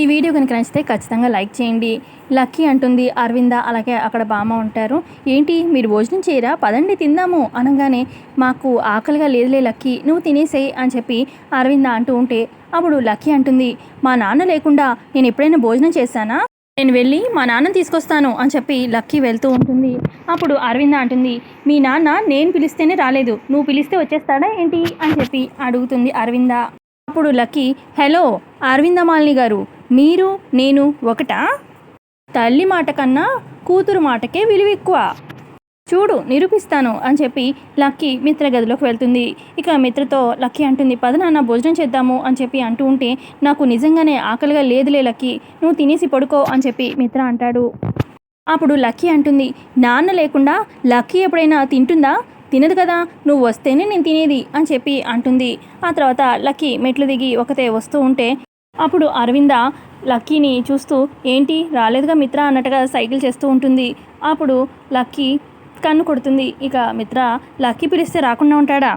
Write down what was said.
ఈ వీడియో కనుక నచ్చితే ఖచ్చితంగా లైక్ చేయండి. లక్కీ అంటుంది అరవింద అలాగే అక్కడ బామ్మ ఉంటారు. ఏంటి మీరు భోజనం చేయరా? పదండి తిందాము. అనగానే మాకు ఆకలిగా లేదులే లక్కీ నువ్వు తినేసేయి అని చెప్పి అరవింద అంటూ ఉంటే అప్పుడు లక్కీ అంటుంది మా నాన్న లేకుండా నేను ఎప్పుడైనా భోజనం చేశానా? నేను వెళ్ళి మా నాన్న తీసుకొస్తాను అని చెప్పి లక్కీ వెళ్తూ ఉంటుంది. అప్పుడు అరవింద అంటుంది మీ నాన్న నేను పిలిస్తేనే రాలేదు. నువ్వు పిలిస్తే వచ్చేస్తాడా ఏంటి? అని చెప్పి అడుగుతుంది అరవింద. అప్పుడు లక్కీ హలో అరవిందమాలిని గారు. మీరు నేను ఒకటా? తల్లి మాట కన్నా కూతురు మాటకే విలువ ఎక్కువ. చూడు నిరూపిస్తాను అని చెప్పి లక్కీ మిత్ర గదిలోకి వెళ్తుంది. ఇక మిత్రతో లక్కీ అంటుంది పద నాన్న భోజనం చేద్దాము అని చెప్పి అంటూ ఉంటే నాకు నిజంగానే ఆకలిగా లేదులే లక్కీ నువ్వు తినేసి పడుకో అని చెప్పి మిత్ర అంటాడు. అప్పుడు లక్కీ అంటుంది నాన్న లేకుండా లక్కీ ఎప్పుడైనా తింటుందా? తినదు కదా నువ్వు వస్తేనే నేను తినేది అని చెప్పి అంటుంది. ఆ తర్వాత లక్కీ మెట్లు దిగి ఒకతే వస్తూ ఉంటే అప్పుడు అరవింద లక్కీని చూస్తూ ఏంటి? రాలేదుగా మిత్ర అన్నట్టుగా సైకిల్ చేస్తూ ఉంటుంది. అప్పుడు లక్కీ కన్ను కొడుతుంది. ఇక మిత్ర లక్కీ పిలిస్తే రాకుండా ఉంటాడా?